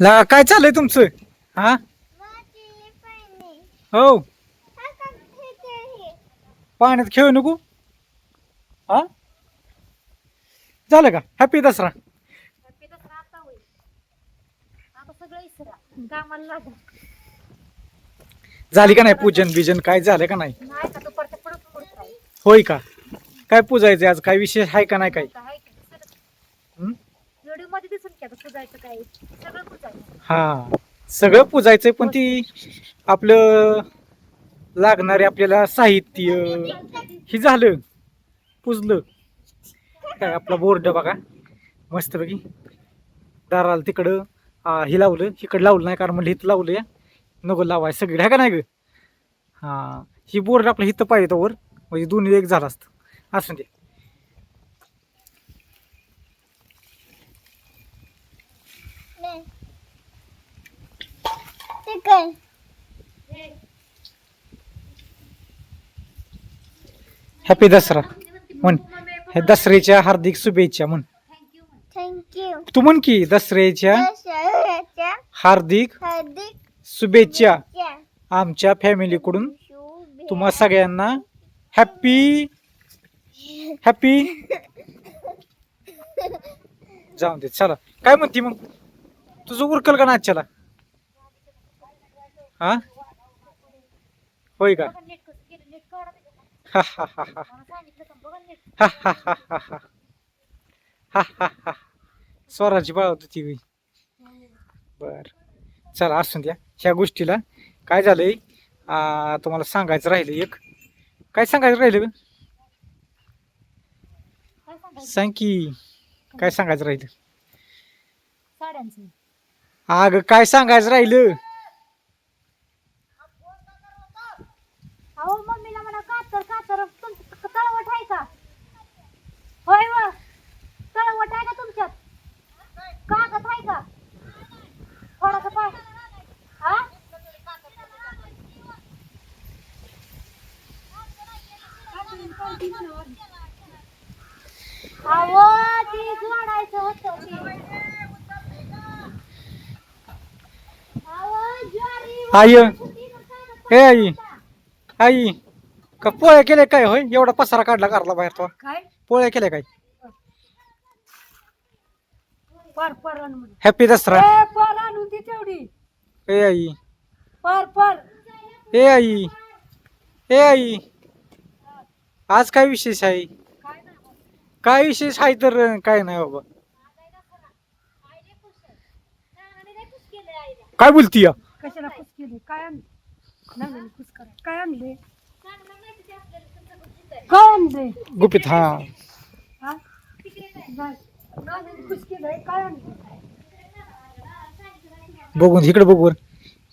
ला काय चाललंय तुमचं? हा? हो. पाण्यात खेळू नको. हा? झालं का? हॅपी दसरा. आता सगळं इसरा. कामाला लागा. झाली का नाही पूजन बिजन? काय झालं का नाही? होय का? काय पूजायचं आज? काय विशेष आहे का नाही काय आहे का हं? व्हिडिओमध्ये दिसून की पुजायचं काय? सगळं पुजायचं. हा. सगळं पण ती आपलं लागणारे आपल्याला साहित्य हे झालं पुजलं. काय आपला बोर्ड बघा. मस्तपैकी दाराला तिकडं आ, हे लावलं इकडं लावलं नाही कारण म्हणलं इथं लावलं या. नको लावाय सगळी आहे का नाही ग? हां. ही बोर्ड आपलं इथं पाहिजे वर म्हणजे दोन्ही एक झालं असतं. असं ते हॅपी दसरा म्हण हे दसऱ्याच्या हार्दिक शुभेच्छा म्हण थँक्यू तू म्हण की दसऱ्याच्या दसऱ्याच्या हार्दिक हार्दिक शुभेच्छा. आमच्या फॅमिलीकडून तुम्हा सगळ्यांना हॅपी हॅपी जाऊन दे चला काय म्हणते मग तुझं उरकल का नाच्याला हा? होय का. हा हा हा हा. हा हा हा हा हा. हा हा हा. स्वराची बाळ होती ती बर. चला असून द्या. ह्या गोष्टीला काय झालंय? तुम्हाला सांगायचं राहिलं एक. काय सांगायचं राहिलं सांग की काय सांगायचं राहिलं? अग काय सांगायचं राहिलं अहो मम्मीला म्हणा कातर तुमचं तळवट आहे का? होय व. तळवट आहे का तुमच्यात? कागद आहे का थोडासा पाय हा? अहो ती. जोडायचं होतं ते हे आई. आई. का पोळ्या केल्या काय होय? एवढा पसारा काढला करला बाहेर तो. काय? पोळ्या केल्या काय? पर पर आणून हॅपी दसरा. ए, पर आणून ती तेवढी. ए आई. पर पर. ए आई. ए आई. आज काय विशेष आहे? काय नाही होत. काय विशेष आहे तर काय नाही बाबा. काय बोलती कशाला केले? काय आणले? करा काय आणले नानाला माहिती ते आपल्याला काय आणले गुपित हा. हा? बस. नवीन खुश केलंय काय आणले बघून इकडे बघू वर.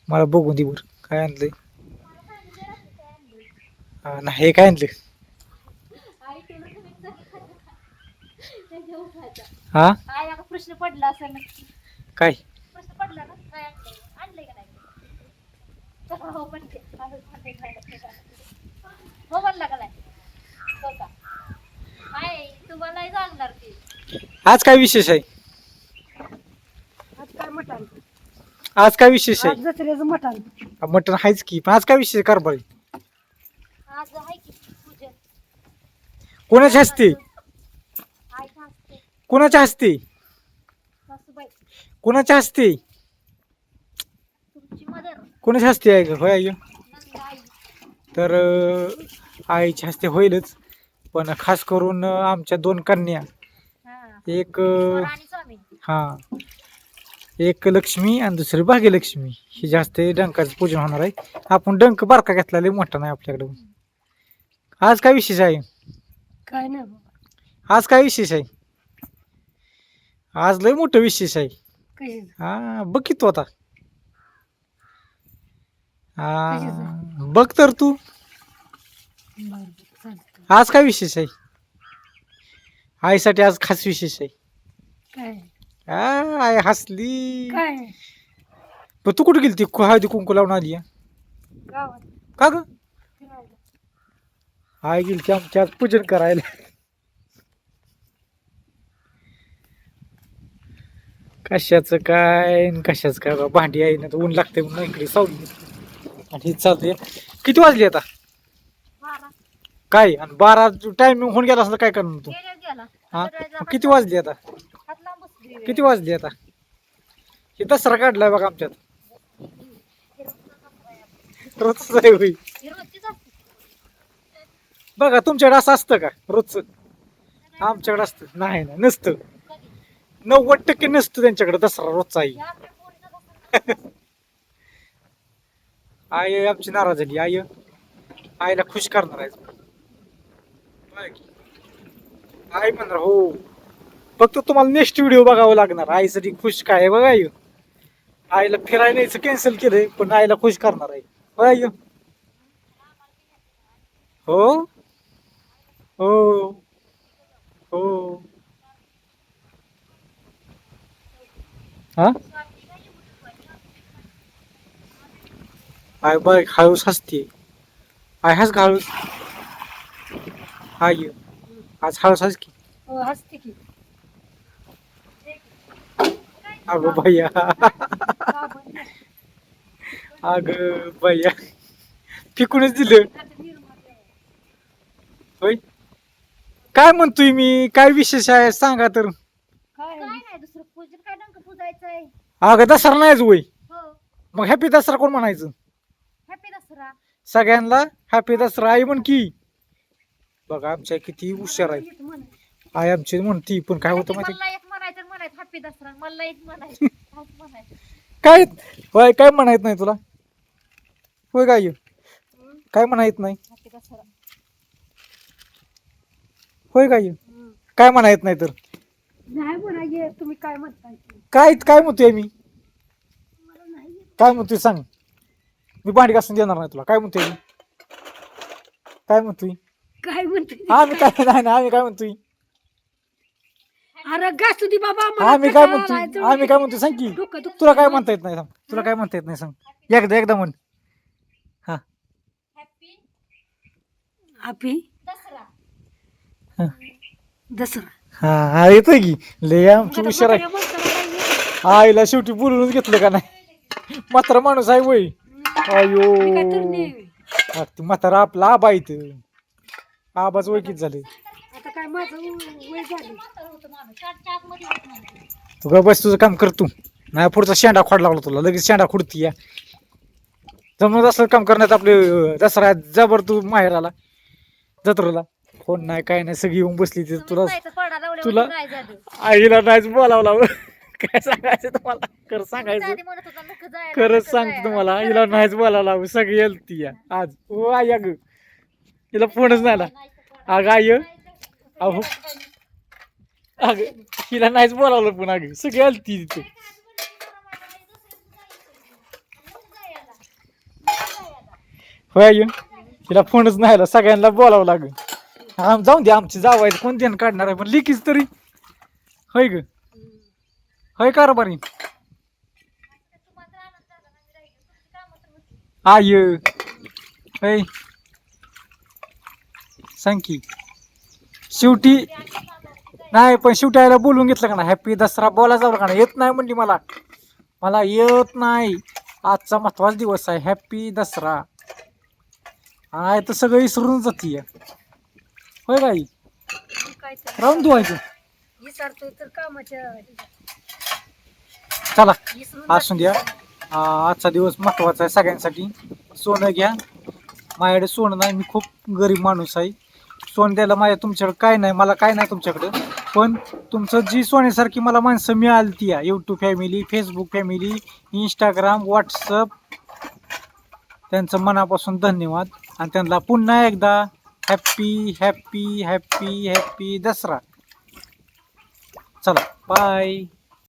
मला बघून दे वर. काय आणलंय? हा, नाही हे काय आणलं आई उठायचा. हा? प्रश्न पडला असेल नक्की काय? प्रश्न पडला ना काय आणलंय आणलंय का नाही चला, हो म्हणते आम्ही म्हणते खायला, खायला. हो म्हणला का नाही तुम्हाला सांगणार ती. आज काय विशेष आहे? आज काय मटण? आज काय विशेष आज आहे मटण. मटण आहेच की पण आज काय विशेष कारभार. आज आहे की पूजन. कोणाच्या हस्ते? कोणाच्या हस्ते? सासूबाई. कोणाच्या हस्ते? तुमची कोणाच्या हस्ते आहे? ग? होय आई. नंदा आई. तर अं, आईच्या हस्ते होईलच. पण खास करून आमच्या दोन कन्या. हा. एक अं, आणि स्वामी. हा. एक लक्ष्मी आणि दुसरी भाग्यलक्ष्मी. ही जास्त डंकाचं पूजन होणार आहे. आपण डंक बारका घेतला लय मोठा नाही आपल्याकडे. आज काय विशेष आहे? काय नाही बाबा. आज काय विशेष आहे? आज लय मोठं विशेष आहे. कशी हा बघ की तू आता? हा बघ तर तू. बरं. आज काय विशेष आहे? आईसाठी आज खास विशेष आहे. काय? आ, आई हसली. काय? पण तू कुठे गेली ती हळदी कुंकू लावून आली आहे? गावात. का ग? फिरायला आई गेली की आमच्या आज पूजन करायला. कशाचं काय आणि कशाचं काय बा, भांडी आहे ना तर ऊन लागते म्हणून इकडे सावली. आणि हे चालते किती वाजली आता? काय? आणि बारा टायमिंग होऊन गेला असं काय करणार तू? हा? किती वाजली आता? किती वाजली आता? हे दसरा काढलाय बघा आमच्यात. रोजच आहे होई बघा तुमच्याकडे असं असतं का? रोजच आमच्याकडे असतं. नाही ना नसतं. नव्वद टक्के नसतं त्यांच्याकडे दसरा रोजचा आई. आई आमची नाराज झाली. आई आईला खुश करणार आहे. आई म्हणणार हो. फक्त तुम्हाला नेक्स्ट व्हिडिओ बघावा लागणार. आईसाठी खुश काय आहे बघा येऊ आईला फिरायला यायचं कॅन्सल केलंय पण आईला खुश करणार आहे. बघा येऊ हो? हो. हो. हा? आय बघ हळूस हसते. आय हस घाळूस आय आज हळूच हस की. हो, हसते की. अगं भैया. का? अग भैया. फिकूनच दिलं. होय? काय म्हणतोय मी? काय विशेष आहे सांगा तर. काय काय नाही दुसरं पूजन काय डंक पूजायचंय? अगं दसरा नाहीच वय हो. मग हॅपी दसरा कोण म्हणायचं? हॅपी दसरा. सगळ्यांना हॅपी दसरा. आई म्हण की. बघा आमच्या किती हुशार आहे येत म्हणे. आई आमची म्हणती पण काय होतं माहिती? मला एक म्हणायचं म्हणायचं हॅपी दसरा मला एक म्हणायचं असं म्हणायचं काय? होय काय म्हणायत नाही तुला? होय काय काय म्हणायत नाही? हॅपी दसरा होय काय. काय म्हणायत नाही तर? नाही म्हणा ये तुम्ही काय म्हणताय? ते. काय काय म्हणतोय मी? मला नाही येत. काय म्हणतोय सांग. मी भांडी घासून देणार नाही तुला. काय म्हणतोय मी? काय म्हणतोय? काय म्हणते? आम्ही काय नाही ना आम्ही काय म्हणतोय? अरे घासू दे बाबा मला आम्ही काय कंटाळा आलाय. म्हणतोय आम्ही काय म्हणतोय? सांग की. डोकं दुखतं. तुला काय म्हणता येत नाही? सांग. तुला काय म्हणता येत नाही? सांग. एकदा एकदा म्हण. हा. हॅपी? आपी दसरा. हा. दसरा. हा हा येतोय की. लय आमची आता हुशार आहे. म्हाताऱ्या माणसाला नाही येत. आईला शेवटी बोलूनच घेतलं का नाही? म्हातारा माणूस आहे वय. अयो. मी काय ते म्हातारा आपला आबा इथं. आबाच ओळखीत झाले आता काय माझं वय झालं तू बस तुझं काम कर तू. नाही पुढचा शेंडा खोड लागला तुला. लगेच शेंडा खुडती या. जमत असलं काम करण्यात आपले अं, दसरा जबर तू माहेर आला. जत्रेला. कोण नाही काय नाही सगळी येऊन बसली तिथं तुला पडा लावल्यावर तुला- नाही झालं. आईला नाहीच बोलावला. काय सांगायचं तुम्हाला? कर सांगायचं. खरंच सांगतो. तुम्हाला हिला नाहीच बोलावला. सगळी येलती या. आज. ओ आई अग. तिला फोनच नाही आला. अगं आई अहो. अग तिला नाहीच बोलावलं पण अग. सगळी आलती तिथे. होय आय हिला फोनच नाही आला. सगळ्यांना बोलावं लागेल. आम जाऊन दे आमची जावायचं. कोण देणं काढणार आहे? पण लिकीच तरी. होय ग. होय कारभारी. आय होय. सांग की. शेवटी नाही पण शेवटी आयला बोलून घेतलं का ना हॅपी दसरा बोला जाऊ का ना येत नाही म्हणली मला. मला येत नाही. आजचा महत्त्वाचा दिवस आहे. हॅपी दसरा. आय तर सगळं विसरून जाती होय बाई? राहून धुवायचं विचारतोय तर कामाच्या चला असून द्या. आजचा दिवस महत्त्वाचा आहे सगळ्यांसाठी. सोनं घ्या. माझ्याकडे सोनं नाही. मी खूप गरीब माणूस आहे. सोन द्यायला माझ्या तुमच्याकडे काय नाही मला काय नाही तुमच्याकडं. पण तुमचं जी सोन्यासारखी मला माणसं मिळाली ती YouTube family Facebook family Instagram WhatsApp त्यांचं मनापासून धन्यवाद. आणि त्यांना पुन्हा एकदा happy happy happy happy Dasara. चला बाय